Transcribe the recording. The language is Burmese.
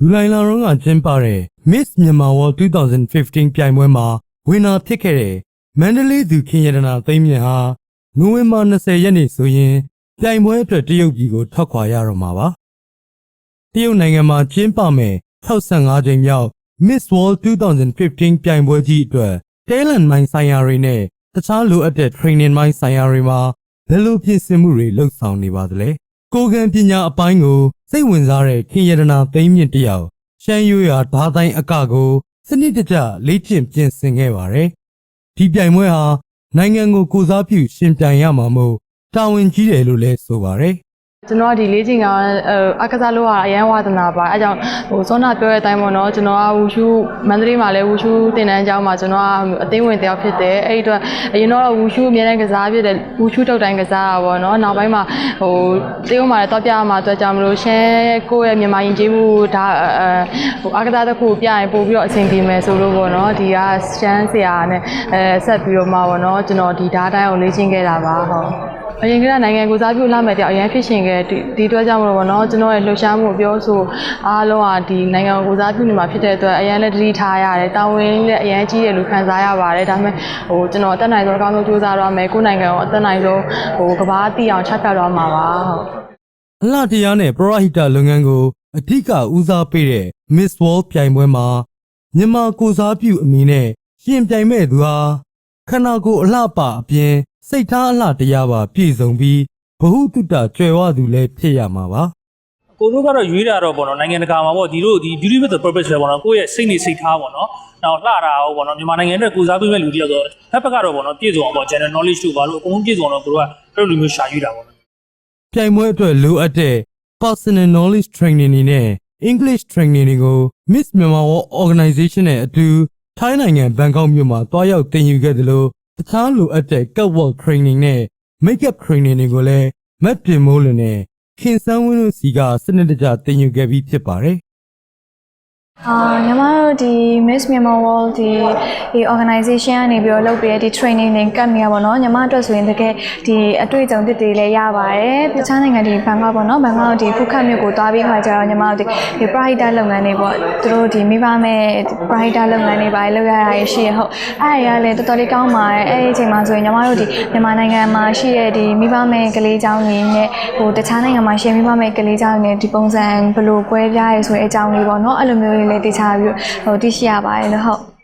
လူလိုင်လာရောကကျင်းပတဲ့ Miss Myanmar World 2015ပြိုင်ပွဲမှာဝင်နာဖြစ်ခဲ့တဲ့မန္တလေးသူခင်ရတနာသိမ့်မြင့်ဟာနိုဝင်ဘာ20ရက်နေ့ဆိုရင်ပြိုင်ပွဲအတွက်တရုတ်ပြည်ကိုထွက်ခွာရတော့မှာပါတရုတ်နိုင်ငံမှာကျင်းပမဲ့65ကြိမ်မြောက် Miss World 2015ပြိုင်ပွဲကြီးအတွက် talent မိုင်းဆိုင်ရာတွေနဲ့တခြားလိုအပ်တဲ့ training မိုင်းဆိုင်ရာတွေမှာဘယ်လိုပြင်ဆင်မှုတွေလှုပ်ဆောင်နေပါသလဲ ကိုယ်ကံပညာအပိုင်းကိုစိတ်ဝင်စားတဲ့ခင်ရတနာသိမ့်မြင့်တယောက်ရှမ်းရွာဓာတိုင်းအကကိုစနစ်တကျလေ့ကျင့်ပြင်ဆင်ခဲ့ပါတယ်ဒီပြိုင်ပွဲဟာနိုင်ငံကိုကိုစားပြုရှင်ပြိုင်ရမှာမို့တာဝန်ကြီးတယ်လို့လည်းဆိုပါတယ် ကျွန်တော်ကဒီလေးချိန်ကအဲအကစားလို့ရအရန်ဝါသနာပါအဲကြောင့်ဟိုစောနာပြောတဲ့အတိုင်းပေါ့နော်ကျွန်တော်ကဝူရှူမန္တလေးမှာလည်းဝူရှူတင်တန်းကျောင်းမှာကျွန်တော်ကအသိဝင်တယောက်ဖြစ်တယ်အဲ့ဒီအတွက်အရင်တော့ဝူရှူအများနဲ့ကစားဖြစ်တယ်ဝူရှူတုတ်တိုင်းကစားတာပေါ့နော်နောက်ပိုင်းမှာဟိုတေးုံမှာလည်းတော့ပြရမှာအတွက်ကြောင့်မလို့ရှမ်းကိုယ့်ရဲ့မြန်မာယဉ်ကျေးမှုဒါအဲဟိုအကစားတစ်ခုပြရင်ပို့ပြီးတော့အဆင်ပြေမယ်ဆိုလို့ပေါ့နော်ဒီကရှမ်းဆရာနဲ့အဲဆက်ပြီးတော့မှပေါ့နော်ကျွန်တော်ဒီဓာတ်တိုင်းကိုလေ့ကျင့်ခဲ့တာပါဟုတ် အရင်ကနိုင်ငံကိုစားပြုလာမယ်တဲ့အရင်ဖြစ်ရှင်ခဲ့ဒီဒီအတွက်ကြောင့်မလို့ပေါ့နော်ကျွန်တော်ရဲ့လှူရှားမှုပြောဆိုအားလုံးကဒီနိုင်ငံကိုစားပြုနေမှာဖြစ်တဲ့အတွက်အရင်လည်းတတိထားရတယ်တာဝန်လည်းအရင်ကြီးတယ်လို့ခံစားရပါတယ်ဒါပေမဲ့ဟိုကျွန်တော်အသက်နိုင်ဆုံးအကောင်းဆုံးကြိုးစားရမယ်ကိုယ်နိုင်ငံကိုအသက်နိုင်ဆုံးဟိုကဘာတီအောင်ချက်ပြတော့မှာပါဟုတ်အလှတရားနဲ့ပရဟိတလုပ်ငန်းကိုအဓိကဦးစားပေးတဲ့ Miss World ပြိုင်ပွဲမှာမြန်မာကိုစားပြုအမည်နဲ့ရှင်ပြိုင်မဲ့သူဟာခန္ဓာကိုယ်အလှပအပြင် စိတ်ထားအလှတရားပါပြည့်စုံပြီးဘ ഹു တုတကြွယ်ဝသူလည်းဖြစ်ရမှာပါကိုတို့ကတော့ရွေးတာတော့ပေါ့နော်နိုင်ငံတကာမှာပေါ့ဒီတို့ဒီ beauty with the purpose ပဲပေါ့နော်ကိုယ့်ရဲ့စိတ်နေစိတ်ထားပေါ့နော်နောက်လှတာရောပေါ့နော်မြန်မာနိုင်ငံအတွက်ကိုစားပေးမဲ့လူတယောက်ဆိုတော့ဖက်ဖက်ကတော့ပေါ့နော်ပြည့်စုံအောင်ပေါ့ general knowledge တို့ဘာလို့အကုန်လုံးပြည့်စုံအောင်တော့ကိုတို့ကအဲ့လိုလူမျိုးရှာရွေးတာပေါ့နော်ပြိုင်ပွဲအတွက်လိုအပ်တဲ့ personal knowledge training တွေနဲ့ English training တွေကို Miss Myanmar World Organization နဲ့အတူထိုင်းနိုင်ငံဘန်ကောက်မြို့မှာတွားရောက်သင်ယူခဲ့သလို တခြားလိုအပ်တဲ့ catwalk training နဲ့ makeup training တွေကိုလည်းမတ်တင်မိုးလင်းနဲ့ခင်ဆန်းဝင်းတို့စီကစနစ်တကျသင်ယူခဲ့ပြီးဖြစ်ပါတယ် အာညီမတို့ဒီ Miss Myanmar World ဒီဒီ organization ကနေပြီးတော့လုပ်ပေးတဲ့ဒီ training တွေကတ်နေရပါတော့ညီမအတွက်ဆိုရင်တကယ်ဒီအတွေ့အကြုံတစ်တွေလည်းရပါတယ်ပြချားနိုင်ငံဒီဘန်ကောက်ပေါ့နော်ဘန်ကောက်ဒီဖူခတ်မြို့ကိုသွားပြီးခါကျတော့ညီမတို့ဒီဒီ private လုပ်ငန်းတွေပေါ့သူတို့ဒီမိဘမဲ့ private လုပ်ငန်းတွေပါလုပ်ရတာရှိရဟုတ်အဲ့ဒါလည်းတော်တော်လေးကောင်းပါတယ်အဲ့ဒီအချိန်မှာဆိုရင်ညီမတို့ဒီမြန်မာနိုင်ငံမှာရှိတဲ့ဒီမိဘမဲ့ကလေးเจ้าတွေနဲ့ဟိုတခြားနိုင်ငံမှာရှိမိဘမဲ့ကလေးเจ้าတွေနဲ့ဒီပုံစံဘယ်လိုကွဲပြားရဲဆိုတဲ့အကြောင်းလေးပေါ့နော်အဲ့လိုမျိုး လေးလည်းတခြားပြီးဟိုသိရှိရပါတယ်လို့ဟုတ်